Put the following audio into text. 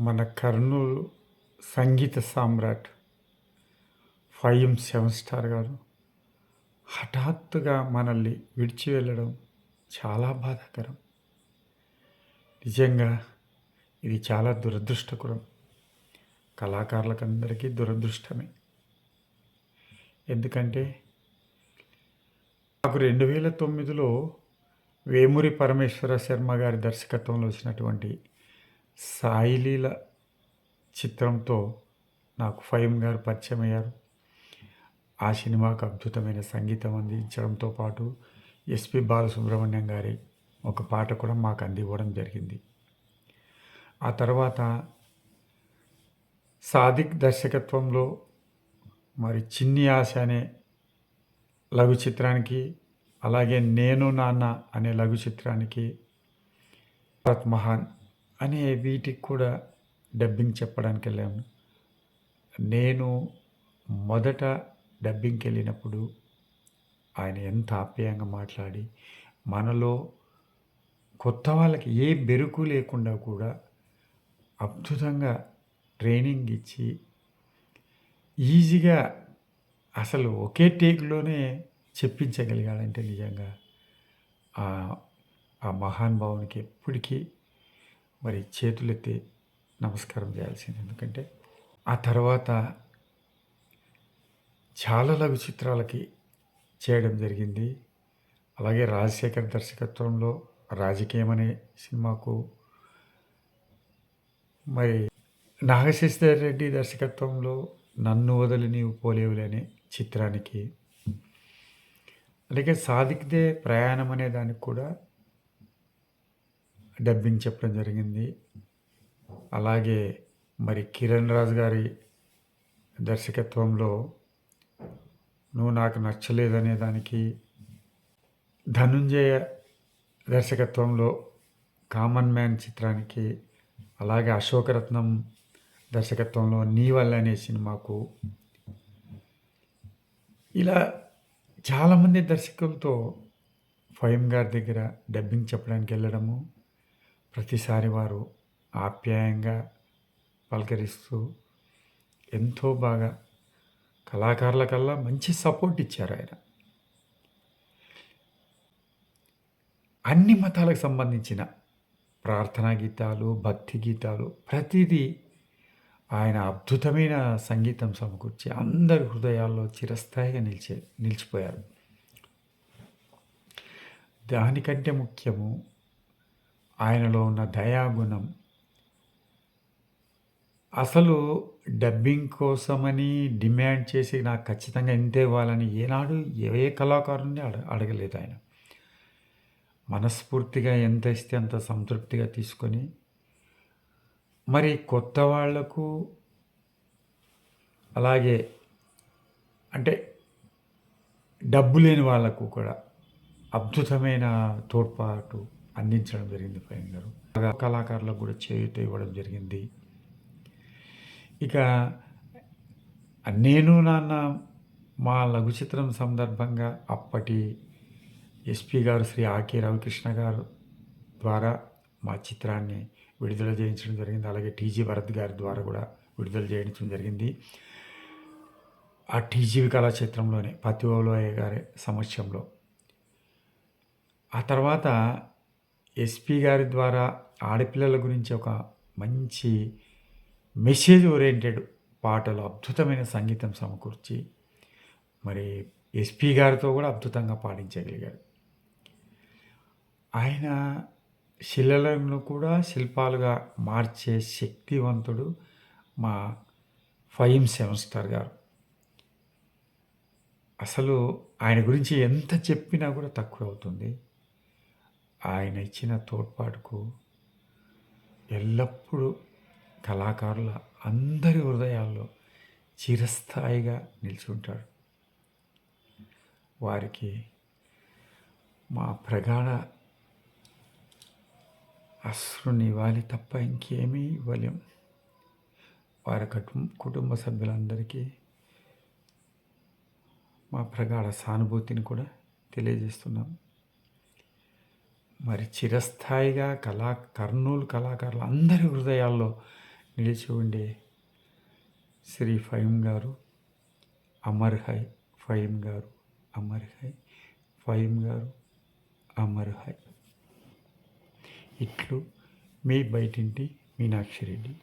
మన Kurnool Sangeetha Samrat five seven star గారు హఠాత్తుగా మనల్ని విడిచి వెళ్ళడం చాలా బాధాకరం. నిజంగా ఇది చాలా దురదృష్టకరం. కళాకారులకందరికీ దురదృష్టమే. ఎందుకంటే నాకు రెండు వేల తొమ్మిదిలో వేమూరి పరమేశ్వర శర్మ గారి దర్శకత్వంలో వచ్చినటువంటి సాయిలీల చిత్రంతో నాకు ఫైమ్ గారు పరిచయం అయ్యారు ఆ సినిమాకు అద్భుతమైన సంగీతం అందించడంతో పాటు ఎస్పి బాలసుబ్రహ్మణ్యం గారి ఒక పాట కూడా మాకు అందివ్వడం జరిగింది. ఆ తర్వాత సాదిక్ దర్శకత్వంలో మరి చిన్ని ఆశ అనే లఘు చిత్రానికి అలాగే నేను నాన్న అనే లఘు చిత్రానికి భరత్ మహాన్ అనే వీటికి కూడా డబ్బింగ్ చెప్పడానికి వెళ్ళాము. నేను మొదట డబ్బింగ్కి వెళ్ళినప్పుడు ఆయన ఎంత ఆప్యాయంగా మాట్లాడి మనలో కొత్త వాళ్ళకి ఏ బెరుకు లేకుండా కూడా అద్భుతంగా ట్రైనింగ్ ఇచ్చి ఈజీగా అసలు ఒకే టేక్లోనే చెప్పించగలిగాడంటే నిజంగా ఆ- మహానుభావునికి ఎప్పటికీ మరి చేతులెత్తి నమస్కారం చేయాల్సింది. ఎందుకంటే ఆ తర్వాత చాలా లఘు చిత్రాలకి చేయడం జరిగింది. అలాగే రాజశేఖర్ దర్శకత్వంలో రాజకీయం అనే సినిమాకు మరి నాగశేషర్ రెడ్డి దర్శకత్వంలో నన్ను వదిలి నీవు పోలేవులే అనే చిత్రానికి అలాగే సాధిక్దే ప్రయాణం అనే దానికి కూడా డబ్బింగ్ చెప్పడం జరిగింది. అలాగే మరి కిరణ్ రాజు గారి దర్శకత్వంలో నువ్వు నాకు నచ్చలేదనే దానికి ధనుంజయ దర్శకత్వంలో కామన్ మ్యాన్ చిత్రానికి అలాగే అశోకరత్నం దర్శకత్వంలో నీ వల్ల అనే సినిమాకు ఇలా చాలామంది దర్శకులతో ఫైమ్ గారి దగ్గర డబ్బింగ్ చెప్పడానికి వెళ్ళడము ప్రతిసారి వారు ఆప్యాయంగా పలకరిస్తూ ఎంతో బాగా కళాకారులకల్లా మంచి సపోర్ట్ ఇచ్చారు ఆయన. అన్ని మతాలకు సంబంధించిన ప్రార్థనా గీతాలు భక్తి గీతాలు ప్రతిదీ ఆయన అద్భుతమైన సంగీతం సమకూర్చి అందరి హృదయాల్లో చిరస్థాయిగా నిలిచే నిలిచిపోయారు. దానికంటే ముఖ్యము ఆయనలో ఉన్న దయాగుణం. అసలు డబ్బింగ్ కోసమని డిమాండ్ చేసి నాకు ఖచ్చితంగా ఇంతే ఇవ్వాలని ఏనాడు ఏ కళాకారుని అడ అడగలేదు ఆయన. మనస్ఫూర్తిగా ఎంత ఇస్తే అంత సంతృప్తిగా తీసుకొని మరి కొత్త వాళ్ళకు అలాగే అంటే డబ్బు లేని వాళ్ళకు కూడా అద్భుతమైన తోడ్పాటు అందించడం జరిగింది ఫైన్ గారు. కళాకారులకు కూడా చేయూత ఇవ్వడం జరిగింది. ఇక నేను నాన్న మా లఘు చిత్రం సందర్భంగా అప్పటి ఎస్పి గారు శ్రీ ఆకే రవికృష్ణ గారు ద్వారా మా చిత్రాన్ని విడుదల చేయించడం జరిగింది. అలాగే టీజీ భరత్ గారి ద్వారా కూడా విడుదల చేయించడం జరిగింది. ఆ టీజీవి కళాక్షేత్రంలోనే పతివోలోయ గారి సమక్షంలో. ఆ తర్వాత ఎస్పి గారి ద్వారా ఆడపిల్లల గురించి ఒక మంచి మెసేజ్ ఓరియంటెడ్ పాటలు అద్భుతమైన సంగీతం సమకూర్చి మరి ఎస్పి గారితో కూడా అద్భుతంగా పాడించగలిగారు. ఆయన శిలలను కూడా శిల్పాలుగా మార్చే శక్తివంతుడు మా ఫైమ్ సెవెన్ స్టార్ గారు. అసలు ఆయన గురించి ఎంత చెప్పినా కూడా తక్కువ అవుతుంది. ఆయన ఇచ్చిన తోడ్పాటుకు ఎల్లప్పుడూ కళాకారుల అందరి హృదయాల్లో చిరస్థాయిగా నిల్చుంటాడు. వారికి మా ప్రగాఢ అశ్రునివ్వాలి తప్ప ఇంకేమీ ఇవ్వలేం. వారి కుటుంబ సభ్యులందరికీ మా ప్రగాఢ సానుభూతిని కూడా తెలియజేస్తున్నాం. మరి చిరస్థాయిగా కళా కర్నూలు కళాకారులు అందరి హృదయాల్లో నిలిచి ఉండే శ్రీ ఫైమ్ గారు అమర్ హై ఫైమ్ గారు అమర్ హై ఫహీం గారు అమర్ హై. ఇట్లు మీ బయటింటి మీనాక్షి రెడ్డి.